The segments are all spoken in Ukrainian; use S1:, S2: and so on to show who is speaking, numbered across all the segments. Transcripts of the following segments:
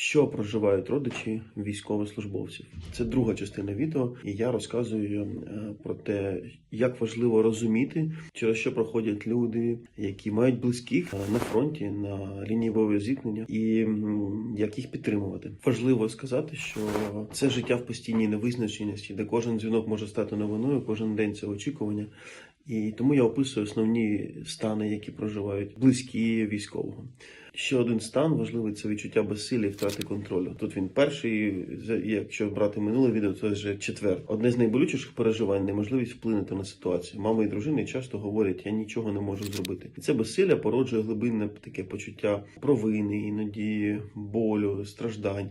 S1: Що проживають родичі військовослужбовців? Це друга частина відео, і я розказую е, про те, як важливо розуміти, через що проходять люди, які мають близьких е, на фронті, на лінії бойового зіткнення, і як їх підтримувати. Важливо сказати, що це життя в постійній невизначеності, де кожен дзвінок може стати новиною, кожен день це очікування. І тому я описую основні стани, які проживають близькі військового. Ще один стан важливий це відчуття безсилля і втрати контролю. Тут він перший, якщо брати минуле відео, то вже четвер. Одне з найболючіших переживань неможливість вплинути на ситуацію. Мама і дружини часто говорять, я нічого не можу зробити. І це безсилля породжує глибинне таке почуття провини, іноді болю, страждань.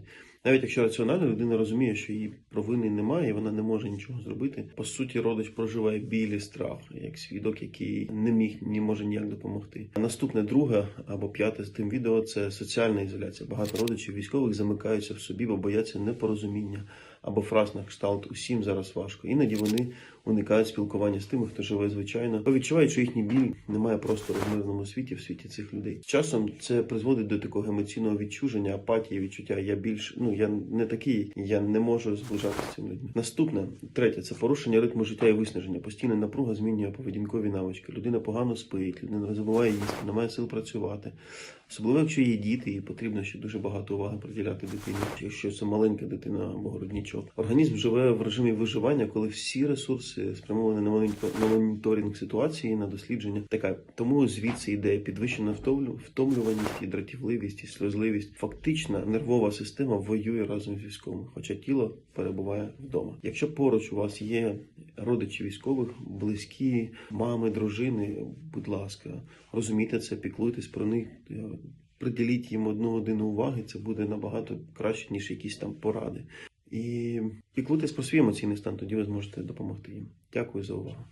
S1: Навіть якщо раціонально людина розуміє, що її провини немає, і вона не може нічого зробити. По суті, родич проживає біль і страх, як свідок, який не міг не може ніяк допомогти. А наступне друге або п'яте з тим відео це соціальна ізоляція. Багато родичів військових замикаються в собі, бо бояться непорозуміння або фраз на кшталт усім зараз важко. Іноді вони уникають спілкування з тими, хто живе звичайно, бо відчувають, що їхній біль не має простору в мирному світі, в світі цих людей. Часом це призводить до такого емоційного відчуження, апатії, відчуття. Я більш ну я не такий, я не можу зближатися з цими людьми. Наступне, третє, це порушення ритму життя і виснаження. Постійна напруга змінює поведінкові навички. Людина погано спить, людина забуває їсти, не має сил працювати. Особливо, якщо є діти, і потрібно ще дуже багато уваги приділяти дитині, якщо це маленька дитина або груднічок. Організм живе в режимі виживання, коли всі ресурси спрямовані на моніто- на моніторинг ситуації, на дослідження. Така тому звідси йде підвищена втомлю- втомлюваність, і дратівливість, і сльозливість. Фактично, нервова система воює разом з військовими, хоча тіло перебуває вдома. Якщо поруч у вас є родичі військових, близькі, мами, дружини, будь ласка, розумійте це, піклуйтесь про них. е, Приділіть їм одну годину уваги, це буде набагато краще, ніж якісь там поради. І піклуйтесь про свій емоційний стан, тоді ви зможете допомогти їм. Дякую за увагу.